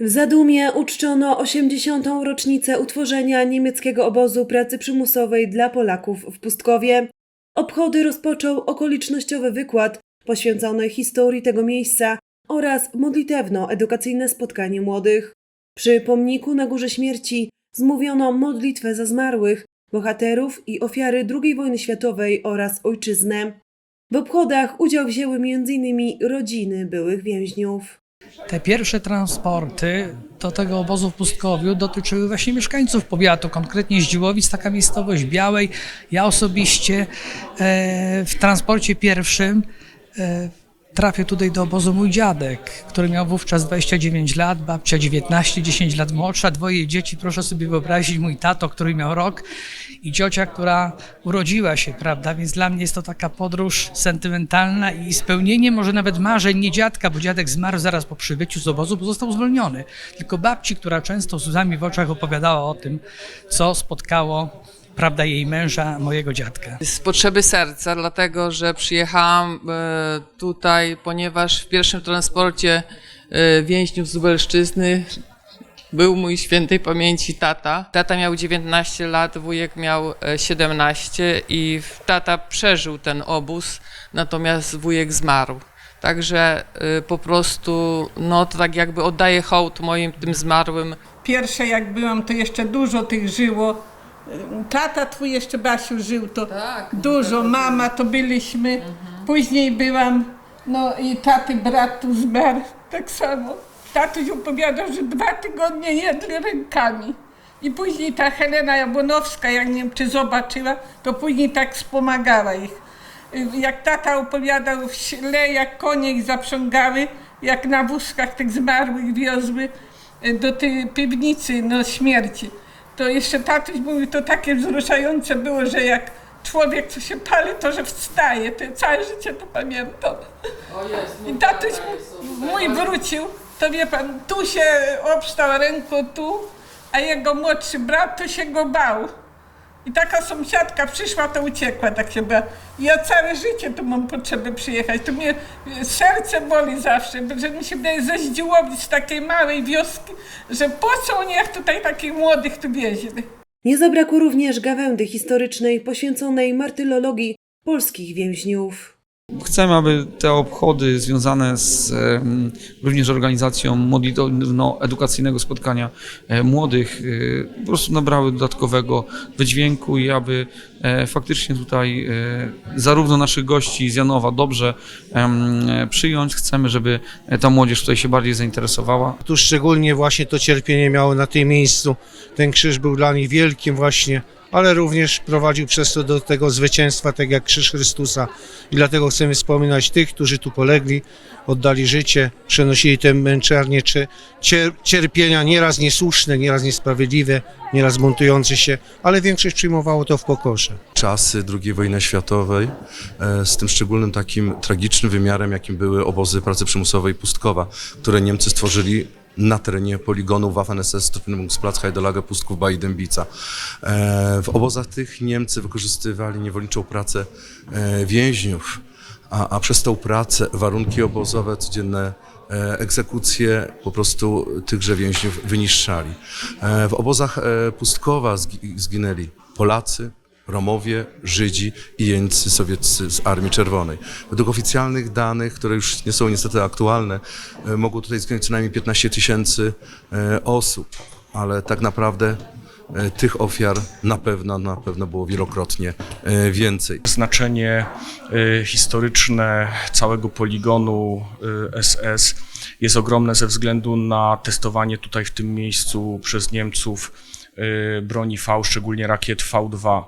W Zadumie uczczono 80. rocznicę utworzenia niemieckiego obozu pracy przymusowej dla Polaków w Pustkowie. Obchody rozpoczął okolicznościowy wykład poświęcony historii tego miejsca oraz modlitewno-edukacyjne spotkanie młodych. Przy pomniku na Górze Śmierci zmówiono modlitwę za zmarłych, bohaterów i ofiary II wojny światowej oraz ojczyznę. W obchodach udział wzięły m.in. rodziny byłych więźniów. Te pierwsze transporty do tego obozu w Pustkowiu dotyczyły właśnie mieszkańców powiatu, konkretnie Zdziłowic, taka miejscowość Białej. Ja osobiście e, w transporcie pierwszym e, trafił tutaj do obozu mój dziadek, który miał wówczas 29 lat, babcia 19, 10 lat młodsza, dwoje dzieci, proszę sobie wyobrazić, mój tato, który miał rok i ciocia, która urodziła się, prawda, więc dla mnie jest to taka podróż sentymentalna i spełnienie może nawet marzeń nie dziadka, bo dziadek zmarł zaraz po przybyciu z obozu, bo został zwolniony, tylko babci, która często z łzami w oczach opowiadała o tym, co spotkało prawda, jej męża, mojego dziadka. Z potrzeby serca, dlatego że przyjechałam e, tutaj, ponieważ w pierwszym transporcie e, więźniów z Lubelszczyzny był mój świętej pamięci tata. Tata miał 19 lat, wujek miał e, 17 i tata przeżył ten obóz, natomiast wujek zmarł. Także e, po prostu, no to tak jakby oddaję hołd moim tym zmarłym Pierwsze jak byłam, to jeszcze dużo tych żyło. Tata twój jeszcze Basiu żył, to Tak, dużo, mama to byliśmy. Później byłam, no i taty brat tu zmarł, tak samo. Tatuś opowiadał, że dwa tygodnie jedli rękami. I później ta Helena Jabłonowska, jak nie wiem czy zobaczyła, to później tak wspomagała ich. Jak tata opowiadał w śle, jak konie ich zaprzągały, jak na wózkach tych zmarłych wiozły do tej piwnicy no, śmierci. To jeszcze tatuś mówił, to takie wzruszające było, że jak człowiek co się pali, to że wstaje. To ja całe życie to pamiętam. I tatuś mój wrócił, to wie pan, tu się obstał ręką tu, a jego młodszy brat to się go bał. I taka sąsiadka przyszła, to uciekła, tak się bała. Ja całe życie tu mam potrzebę przyjechać. To mnie e, serce boli zawsze, że mi się wydaje ze Zdziłowic, z takiej małej wioski, że po co jak tutaj takich młodych tu wieźli. Nie zabrakło również gawędy historycznej poświęconej martyrologii polskich więźniów. Chcemy, aby te obchody związane z również organizacją modlitewno-edukacyjnego spotkania e, młodych e, po prostu nabrały dodatkowego wydźwięku i aby e, faktycznie tutaj zarówno naszych gości z Janowa dobrze przyjąć. Chcemy, żeby ta młodzież tutaj się bardziej zainteresowała. Tu szczególnie właśnie to cierpienie miało na tym miejscu. Ten krzyż był dla nich wielkim właśnie, ale również prowadził przez to do tego zwycięstwa, tak jak krzyż Chrystusa. I dlatego chcemy wspominać tych, którzy tu polegli, oddali życie, przenosili te męczarnie, czy cier- cierpienia nieraz niesłuszne, nieraz niesprawiedliwe, nieraz buntujące się, ale większość przyjmowało to w pokorze. czasy II wojny światowej, e, z tym szczególnym takim tragicznym wymiarem, jakim były obozy pracy przymusowej Pustkowa, które Niemcy stworzyli na terenie poligonu Waffen-SS Stupnungsplatz Heidelage Pustków Bai Dębica. E, W obozach tych Niemcy wykorzystywali niewolniczą pracę e, więźniów, a, a przez tą pracę warunki obozowe, codzienne e, egzekucje po prostu tychże więźniów wyniszczali. W obozach Pustkowa zgi- zginęli Polacy, Romowie, Żydzi i jeńcy sowieccy z Armii Czerwonej. Według oficjalnych danych, które już nie są niestety aktualne, e, mogło tutaj zginąć co najmniej 15 tysięcy e, osób, ale tak naprawdę e, tych ofiar na pewno, na pewno było wielokrotnie więcej. Znaczenie historyczne całego poligonu SS jest ogromne ze względu na testowanie tutaj w tym miejscu przez Niemców broni V, szczególnie rakiet V2.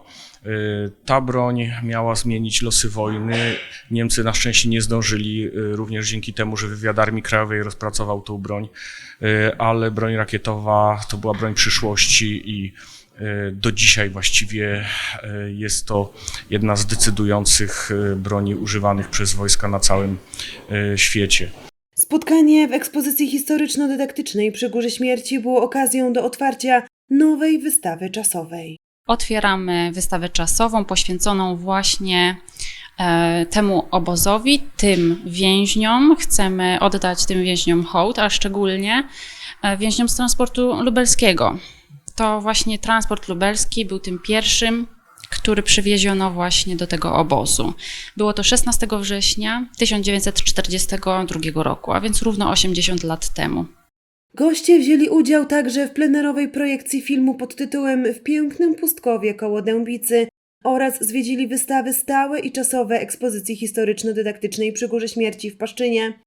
Y, Ta broń miała zmienić losy wojny. Niemcy na szczęście nie zdążyli, y, również dzięki temu, że wywiad Armii Krajowej rozpracował tą broń, Y, ale broń rakietowa to była broń przyszłości i y, do dzisiaj właściwie y, jest to jedna z decydujących y, broni używanych przez wojska na całym y, świecie. Spotkanie w ekspozycji historyczno-dydaktycznej przy Górze Śmierci było okazją do otwarcia nowej wystawy czasowej. otwieramy wystawę czasową poświęconą właśnie e, temu obozowi, tym więźniom. Chcemy oddać tym więźniom hołd, a szczególnie e, więźniom z transportu lubelskiego. To właśnie transport lubelski był tym pierwszym, który przywieziono właśnie do tego obozu. Było to 16 września 1942 roku, a więc równo 80 lat temu. Goście wzięli udział także w plenerowej projekcji filmu pod tytułem W pięknym pustkowie koło Dębicy oraz zwiedzili wystawy stałe i czasowe ekspozycji historyczno-dydaktycznej przy Górze Śmierci w Paszczynie.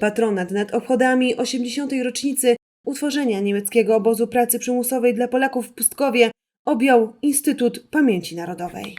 Patronat nad obchodami 80. rocznicy utworzenia niemieckiego obozu pracy przymusowej dla Polaków w Pustkowie objął Instytut Pamięci Narodowej.